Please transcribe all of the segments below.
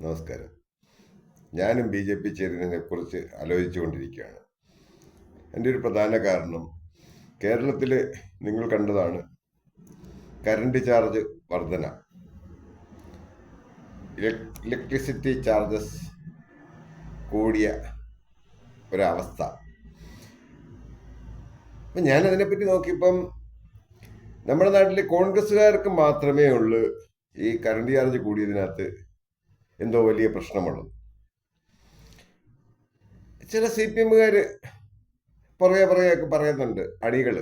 നമസ്കാരം. ഞാനും B J P ചേരുന്നതിനെ കുറിച്ച് ആലോചിച്ചുകൊണ്ടിരിക്കുകയാണ് എന്റെ ഒരു പ്രധാന കാരണം കേരളത്തിൽ നിങ്ങൾ കണ്ടതാണ് കറണ്ട് ചാർജ് വർധന. ഇലക്ട്രിസിറ്റി ചാർജസ് കൂടിയ ഒരവസ്ഥ. അപ്പം ഞാനതിനെപ്പറ്റി നോക്കിയപ്പം നമ്മുടെ നാട്ടിൽ കോൺഗ്രസ്സുകാർക്ക് മാത്രമേ ഉള്ളൂ ഈ കറണ്ട് ചാർജ് കൂടിയതിനകത്ത് എന്തോ വലിയ പ്രശ്നമുള്ളത്. ചില സി പി എമ്മുകാർ പുറകെ പുറകെയൊക്കെ പറയുന്നുണ്ട് അണികൾ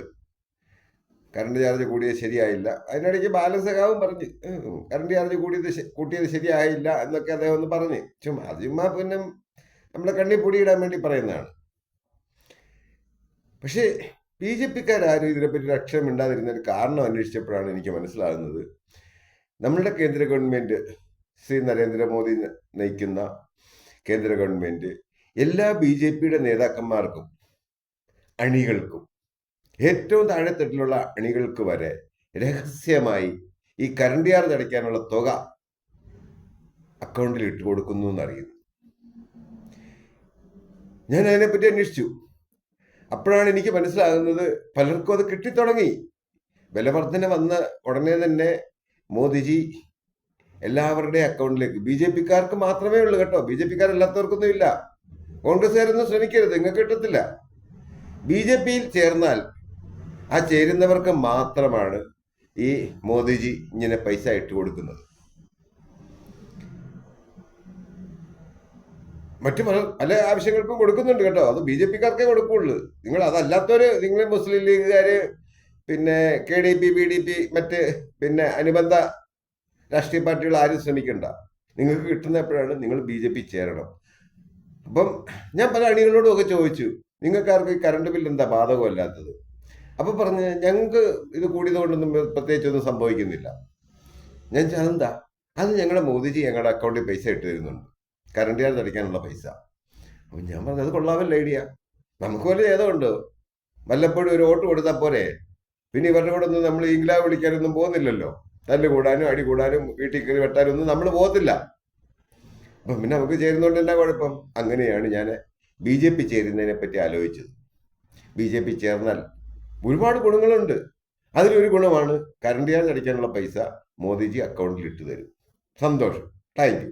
കറണ്ട് ചാർജ് കൂടിയത് ശരിയായില്ല. അതിനിടയ്ക്ക് ബാലൻസ് ആകാവും പറഞ്ഞ് കറണ്ട് ചാർജ് കൂടിയത് കൂട്ടിയത് ശരിയായില്ല എന്നൊക്കെ അദ്ദേഹം ഒന്ന് പറഞ്ഞ്. ചുമ്മാ ചുമ്മാ പിന്നെ നമ്മുടെ കണ്ണി പൊടിയിടാൻ വേണ്ടി പറയുന്നതാണ്. പക്ഷേ ബി ജെ പിക്കാരും ഇതിനെപ്പറ്റി ഒരു അക്ഷരം മിണ്ടാതിരുന്നതിന് കാരണം അന്വേഷിച്ചപ്പോഴാണ് എനിക്ക് മനസ്സിലാകുന്നത്. നമ്മളുടെ കേന്ദ്ര ഗവൺമെന്റ് ശ്രീ നരേന്ദ്രമോദി നയിക്കുന്ന കേന്ദ്ര ഗവൺമെന്റ് എല്ലാ ബി ജെ പിയുടെ നേതാക്കന്മാർക്കും അണികൾക്കും ഏറ്റവും താഴെത്തട്ടിലുള്ള അണികൾക്ക് വരെ രഹസ്യമായി ഈ കറണ്ട് ചാർജ് തുക അക്കൗണ്ടിൽ ഇട്ട് കൊടുക്കുന്നു എന്നറിയുന്നു. ഞാൻ അതിനെപ്പറ്റി അന്വേഷിച്ചു. അപ്പോഴാണ് എനിക്ക് മനസ്സിലാകുന്നത് പലർക്കും അത് കിട്ടിത്തുടങ്ങി. വിലവർദ്ധന വന്ന ഉടനെ തന്നെ മോദിജി എല്ലാവരുടെ അക്കൗണ്ടിലേക്ക്. ബി ജെ പിക്കാർക്ക് മാത്രമേ ഉള്ളൂ കേട്ടോ. ബി ജെ പിക്കാരല്ലാത്തവർക്കൊന്നും ഇല്ല. കോൺഗ്രസ്സുകാരൊന്നും ശ്രമിക്കരുത്. നിങ്ങൾക്ക് കിട്ടത്തില്ല. ബി ജെ പിയിൽ ചേർന്നാൽ ആ ചേരുന്നവർക്ക് മാത്രമാണ് ഈ മോദിജി ഇങ്ങനെ പൈസ ഇട്ട് കൊടുക്കുന്നത്. മറ്റു പല പല ആവശ്യങ്ങൾക്കും കൊടുക്കുന്നുണ്ട് കേട്ടോ. അത് ബി ജെ പിക്കാർക്കേ കൊടുക്കുള്ളൂ. നിങ്ങൾ അതല്ലാത്തവര് നിങ്ങൾ മുസ്ലിം ലീഗുകാര് പിന്നെ K D P B D P മറ്റ് പിന്നെ അനുബന്ധ രാഷ്ട്രീയ പാർട്ടികൾ ആരും ശ്രമിക്കണ്ട. നിങ്ങൾക്ക് കിട്ടുന്ന എപ്പോഴാണ് നിങ്ങൾ ബി ജെ പി ചേരണം. അപ്പം ഞാൻ പല അണികളോടും ഒക്കെ ചോദിച്ചു നിങ്ങൾക്കാർക്ക് ഈ കറണ്ട് ബില്ല് എന്താ ബാധകമല്ലാത്തത്? അപ്പൊ പറഞ്ഞ് ഞങ്ങൾക്ക് ഇത് കൂടിയതുകൊണ്ടൊന്നും പ്രത്യേകിച്ചൊന്നും സംഭവിക്കുന്നില്ല. ഞാൻ അതെന്താ? അത് ഞങ്ങളുടെ മോദിജി ഞങ്ങളുടെ അക്കൗണ്ടിൽ പൈസ ഇട്ട് തരുന്നുണ്ട് കറണ്ട് ചാർജ് അടയ്ക്കാനുള്ള പൈസ. അപ്പം ഞാൻ പറഞ്ഞത് കൊള്ളാമല്ല ഐഡിയ. നമുക്ക് വല്ല ഉണ്ട്? വല്ലപ്പോഴും ഒരു വോട്ട് കൊടുത്താൽ പോരെ? പിന്നെ ഇവരുടെ കൂടെ ഒന്നും നമ്മൾ ഇംഗ്ലാ വിളിക്കാനൊന്നും പോകുന്നില്ലല്ലോ. തല്ല് കൂടാനും അടി കൂടാനും വീട്ടിൽ കയറി വെട്ടാനും ഒന്നും നമ്മൾ പോകത്തില്ല. അപ്പം പിന്നെ നമുക്ക് ചേരുന്നോണ്ട് എന്നാ കുഴപ്പം? അങ്ങനെയാണ് ഞാൻ ബി ജെ പി ചേരുന്നതിനെ പറ്റി ആലോചിച്ചത്. ബി ജെ പി ചേർന്നാൽ ഒരുപാട് ഗുണങ്ങളുണ്ട്. അതിലൊരു ഗുണമാണ് കറണ്ട് ചാർജ് അടിക്കാനുള്ള പൈസ മോദിജി അക്കൗണ്ടിൽ ഇട്ട് തരും. സന്തോഷം. Thank you